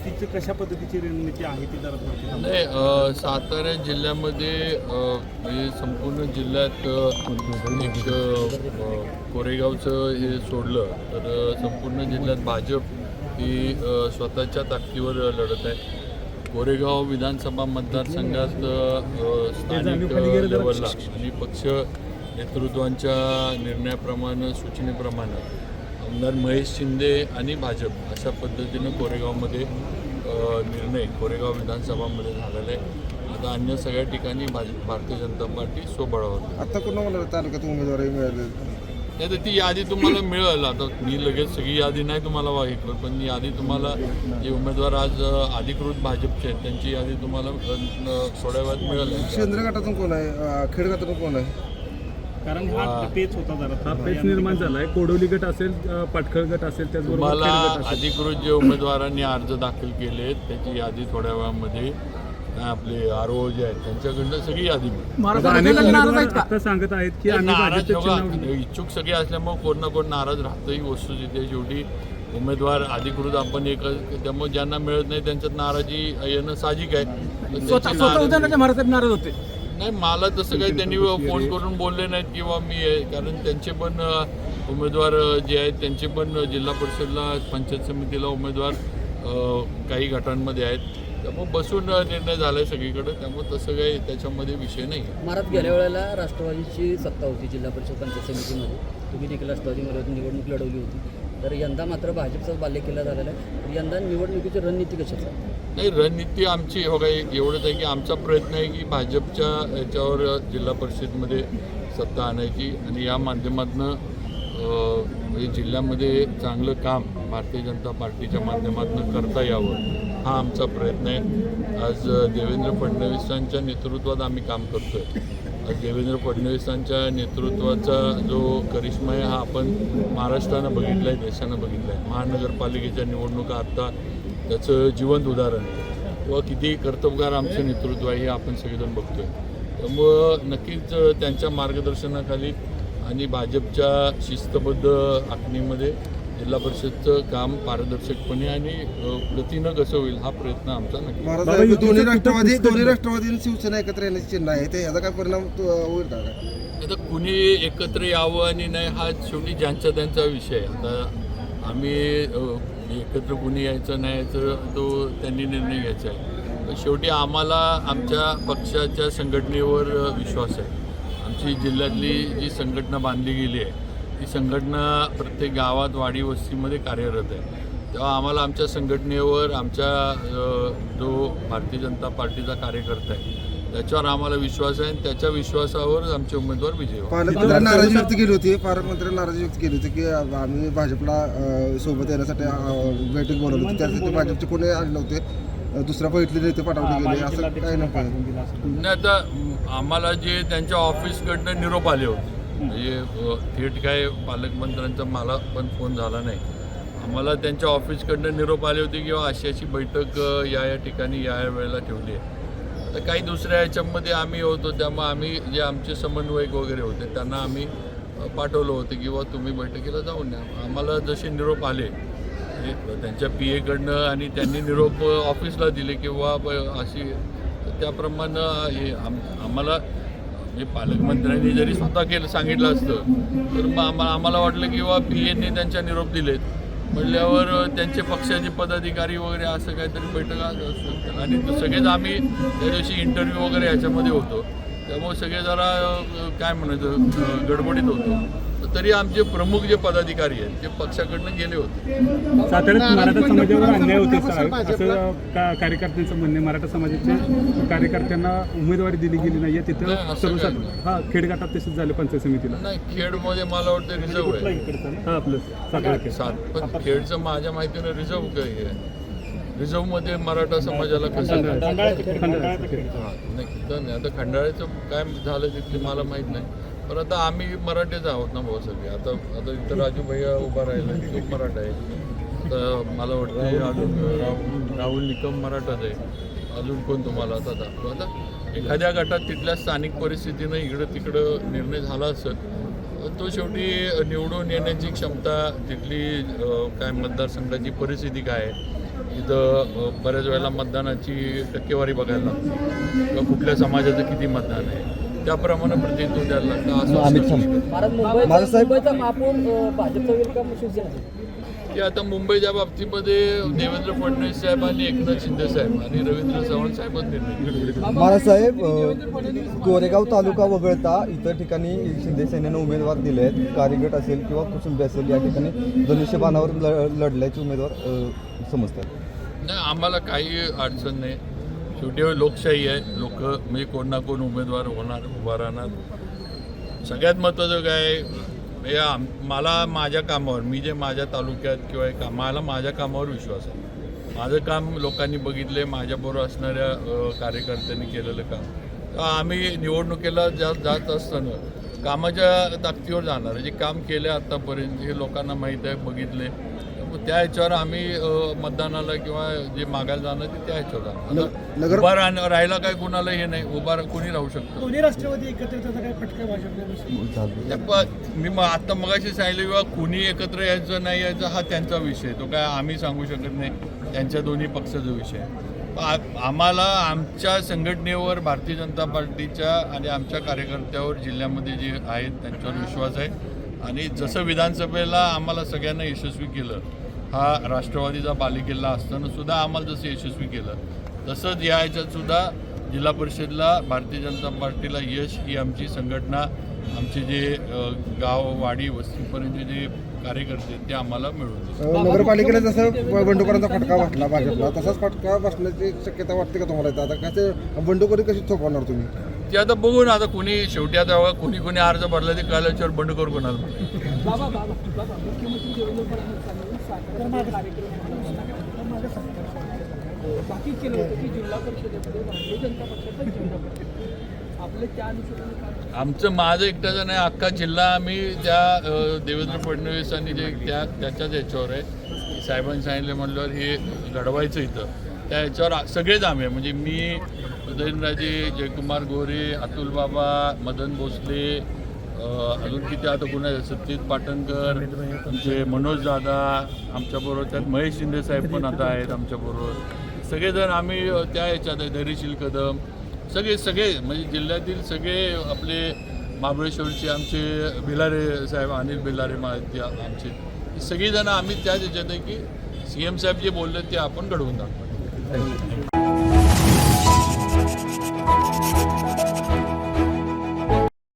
महायुतीची कशा पद्धतीची रणनीती आहे ती जरा. नाही सातारा जिल्ह्यामध्ये म्हणजे संपूर्ण जिल्ह्यात एक कोरेगावचं हे सोडलं तर संपूर्ण जिल्ह्यात भाजप ही स्वतःच्या ताकदीवर लढत आहे कोरेगाव विधानसभा मतदारसंघात स्थानिक लेवलला आणि पक्ष नेतृत्वांच्या निर्णयाप्रमाणे सूचनेप्रमाणे आमदार महेश शिंदे आणि भाजप अशा पद्धतीनं कोरेगावमध्ये निर्णय कोरेगाव विधानसभामध्ये झालेला आहे. आता अन्य सगळ्या ठिकाणी भाजप भारतीय जनता पार्टी सोबळावर. आता कोणा मला तालुक्यात उमेदवारी मिळाली. नाही तर ती यादी तुम्हाला मिळेल. आता मी लगेच सगळी यादी नाही तुम्हाला मागितलं पण यादी तुम्हाला जे उमेदवार आज अधिकृत भाजपचे आहेत त्यांची यादी तुम्हाला थोड्या वेळात मिळेल. शेंद्र गटातून कोण आहे? अं, खेड गटातून कोण आहे? कारण हा पेच होता जरा हा पेच निर्माण झालाय. कोडवली गट असेल पाटखळ गट असेल असेल. अधिकृत जे उमेदवारांनी अर्ज दाखल केले आहेत त्याची यादी थोड्या वेळामध्ये आपले आर ओ जे आहेत त्यांच्याकडनं सगळी यादी सांगत आहेत की नाराज इच्छुक सगळे असल्यामुळे कोण ना कोण नाराज राहतं ही वस्तू तिथे शेवटी उमेदवार अधिकृत आपण एक त्यामुळे ज्यांना मिळत नाही त्यांच्यात नाराजी येणं साहजिक आहे. नाराज होते. नाही मला तसं काही त्यांनी फोन करून बोलले नाहीत किंवा मी आहे कारण त्यांचे पण उमेदवार जे आहेत त्यांचे पण जिल्हा परिषदला पंचायत समितीला उमेदवार काही गटांमध्ये आहेत. त्यामुळे बसून निर्णय झाला आहे सगळीकडे. त्यामुळे तसं काही त्याच्यामध्ये विषय नाही. आहे महाराज गेल्या वेळेला राष्ट्रवादीची सत्ता होती जिल्हा परिषद पंचायत समितीमध्ये. तुम्ही देखील राष्ट्रवादीमध्ये निवडणूक लढवली होती. तर यंदा मात्र भाजपचाच बाल्य केला झालेला आहे. तर यंदा निवडणुकीची रणनीती कशी नाही रणनीती आमची बघा एवढंच आहे की आमचा प्रयत्न आहे की भाजपच्या याच्यावर जिल्हा परिषदमध्ये सत्ता आणायची आणि या माध्यमातून म्हणजे जिल्ह्यामध्ये चांगलं काम भारतीय जनता पार्टीच्या माध्यमातून करता यावं हा आमचा प्रयत्न आहे. आज देवेंद्र फडणवीसांच्या नेतृत्वात आम्ही काम करतो आहे देवेंद्र फडणवीसांच्या नेतृत्वाचा जो करिश्मा आहे हा आपण महाराष्ट्रानं बघितला आहे देशानं बघितला आहे महानगरपालिकेच्या निवडणुका आत्ता त्याचं जिवंत उदाहरण. व किंवा किती कर्तबगार आमचं नेतृत्व आहे हे आपण सगळेजण बघतोय. त्यामुळं नक्कीच त्यांच्या मार्गदर्शनाखाली आणि भाजपच्या शिस्तबद्ध आखणीमध्ये जिल्हा परिषदचं काम पारदर्शकपणे आणि गतीनं कसं होईल हा प्रयत्न आमचा नक्की. दोन्ही राष्ट्रवादी दोन्ही राष्ट्रवादी आणि शिवसेना एकत्र येण्याचे चिन्ह आहे. ते याचा काय परिणाम तो होईल का आता कुणी एकत्र यावं आणि नाही हा शेवटी ज्यांचा त्यांचा विषय आहे. आता आम्ही एकत्र कुणी यायचं नाही यायचं तो त्यांनी निर्णय घ्यायचा आहे. शेवटी आम्हाला आमच्या पक्षाच्या संघटनेवर विश्वास आहे. आमची जिल्ह्यातली जी संघटना बांधली गेली आहे ती संघटना प्रत्येक गावात वाडी वस्तीमध्ये कार्यरत आहे. तेव्हा आम्हाला आमच्या संघटनेवर आमच्या जो भारतीय जनता पार्टीचा कार्यकर्ता आहे त्याच्यावर आम्हाला विश्वास आहे आणि त्याच्या विश्वासावर आमचे उमेदवार विजय होतील. पालकमंत्र्यांनी नाराजी व्यक्त केली होती. पालकमंत्र्यांनी नाराजी व्यक्त केली होती की आम्ही भाजपला सोबत येण्यासाठी बैठक बोलवली होती. त्यासाठी भाजपचे कोणी आले नव्हते. दुसऱ्या बैठकीला नेते पाठवले गेले. असं काय नको नाही आता आम्हाला जे त्यांच्या ऑफिसकडनं निरोप आले होते म्हणजे थेट काय पालकमंत्र्यांचा मला पण फोन झाला नाही. आम्हाला त्यांच्या ऑफिसकडनं निरोप आले होते किंवा अशी अशी बैठक या या ठिकाणी या या वेळेला ठेवली आहे. तर काही दुसऱ्या याच्यामध्ये आम्ही होतो त्यामुळे आम्ही जे आमचे समन्वयक वगैरे होते त्यांना आम्ही पाठवलं होतं किंवा तुम्ही बैठकीला जाऊन या. आम्हाला जसे निरोप आले म्हणजे त्यांच्या पी एकडनं आणि त्यांनी निरोप ऑफिसला दिले किंवा अशी त्याप्रमाणे हे आम आम्हाला म्हणजे पालकमंत्र्यांनी जरी स्वतः केलं सांगितलं असतं तर मग आम्हाला आम्हाला वाटलं बा पी एने त्यांच्या निरोप दिलेत. म्हणल्यावर त्यांचे पक्षाचे पदाधिकारी वगैरे असं काहीतरी बैठक आज असतं. आणि सगळेच आम्ही त्या दिवशी इंटरव्ह्यू वगैरे याच्यामध्ये होतो. त्यामुळे सगळे जरा काय म्हणायचं गडबडीत होतो. तर आमचे प्रमुख जे पदाधिकारी आहेत ते पक्षाकडनं गेले होते. साताऱ्यात मराठा समाजावर अन्याय होते असं कार्यकर्त्यांचं म्हणणे मराठा समाजाच्या कार्यकर्त्यांना उमेदवारी दिली गेली नाहीये नाही, तिथं असं सर्वसाधारण हा खेडगाटात तसंच झालं पंचायत समितीला. नाही खेडमध्ये मला वाटतं रिझर्व आहे. हा आपलं सातारा खेड. सात पण खेडचं माझ्या माहितीनं रिझर्व काही आहे. रिझर्वमध्ये मराठा समाजाला कसं. हा, नाही तिथं नाही. आता खंडाळ्याचं काय झालं तिथली मला माहीत नाही. पण आता आम्ही मराठीच आहोत ना भाऊ सगळे. आता आता इथं राजू भैया उभा राहिला तो मराठा आहे. तर मला वाटतं अजून राहुल राहुल निकम मराठाच आहे. अजून कोण तुम्हाला आता दाखवू आता एखाद्या गटात तिथल्या स्थानिक परिस्थितीनं इकडं तिकडं निर्णय झाला असेल तो शेवटी निवडून येण्याची क्षमता तिथली काय मतदारसंघाची परिस्थिती काय आहे? इथं बऱ्याच वेळेला मतदानाची टक्केवारी बघायला. लागते किंवा कुठल्या समाजाचं किती मतदान आहे. त्याप्रमाणे प्रतिनिधित्व द्यायला लागतं असं. महाराज मुंबईचा महापौर भाजपचा का आता मुंबईच्या बाबतीमध्ये देवेंद्र फडणवीस साहेब आणि एकनाथ शिंदे साहेब आणि रवींद्र चव्हाण साहेबच निर्णय अ, कोरेगाव तालुका वगळता इतर ठिकाणी शिंदे सेनेनं उमेदवार दिले आहेत. कार्यगट असेल किंवा कुसुंबी असेल या ठिकाणी धनुष्यबाणावर लढल्याचे उमेदवार समजतात. नाही आम्हाला काही अडचण नाही. शेवटी लोकशाही आहे. लोक म्हणजे कोण ना कोण उमेदवार होणार उभा राहणार. सगळ्यात महत्त्वाचं काय हे आम मला माझ्या कामावर मी जे माझ्या तालुक्यात किंवा एक मला माझ्या कामावर विश्वास आहे. माझं काम लोकांनी बघितले माझ्याबरोबर असणाऱ्या कार्यकर्त्यांनी केलेलं काम. तर आम्ही निवडणुकीला जा जात असताना कामाच्या ताकदीवर जाणार जे काम केले आत्तापर्यंत हे लोकांना माहीत आहे बघितले त्या ह्याच्यावर आम्ही मतदानाला किंवा जे मागायला जाणार ते त्या ह्याच्यावर उभा राहणं राहायला काय कुणाला हे नाही उभा कोणी राहू शकतो दोन्ही राष्ट्रवादी एकत्र प- मी मग आता मगाशी सांगितलं किंवा कुणी एकत्र यायचं नाही यायचं हा त्यांचा विषय तो काय आम्ही सांगू शकत नाही. त्यांच्या दोन्ही पक्षाचा विषय आम्हाला आमच्या संघटनेवर भारतीय जनता पार्टीच्या आणि आमच्या कार्यकर्त्यावर जिल्ह्यामध्ये जे आहेत त्यांच्यावर विश्वास आहे. आणि जसं विधानसभेला आम्हाला सगळ्यांना यशस्वी केलं हा राष्ट्रवादीचा बालेकिल्ला असताना सुद्धा आम्हाला जसं यशस्वी केलं तसंच या ह्याच्यात सुद्धा जिल्हा परिषदला भारतीय जनता पार्टीला यश ही आमची संघटना आमचे जे गाव वाडी वस्तीपर्यंतचे जे कार्यकर्ते ते आम्हाला मिळून नगरपालिकेला जसं बंडखोरांचा फटका बसला भाजपला तसाच फटका बसण्याची शक्यता वाटते का तुम्हाला? आता कसे बंडखोरी कशी थोपवणार तुम्ही? ते आता बघू ना आता कोणी शेवटी आता कोणी कोणी अर्ज भरला ते कळल्याच्यावर बंड करू कोणाला बाकी केलं होतं की जिल्हा परिषदेमध्ये भारतीय जनता पक्षाचा झेंडा पडतो आपले त्या अनुषंगाने आमचं माझं एकट्याचं नाही अख्खा जिल्हा आम्ही त्या अ, देवेंद्र फडणवीसांनी जे त्या त्याच्याच याच्यावर आहे साहेबांनी सांगितलं म्हटल्यावर हे घडवायचं इथं त्या याच्यावर सगळेच आम्ही आहे. म्हणजे मी उदयनराजे जयकुमार गोरे अतुल बाबा मदन भोसले अजून किती आता कोण आहे सत्यजित पाटणकर आमचे मनोज दादा आमच्याबरोबर त्यात महेश शिंदे साहेब पण आता आहेत आमच्याबरोबर. सगळेजण आम्ही त्या याच्यात आहे धैर्यशील कदम. सगळे सगळे म्हणजे जिल्ह्यातील सगळे आपले महाबळेश्वरचे आमचे भिलारे साहेब अनिल भिलारे मा आमचे. सगळीजणं आम्ही त्याच याच्यात आहे की सी एम साहेब जे बोलले ते आपण घडवून दाखवतो.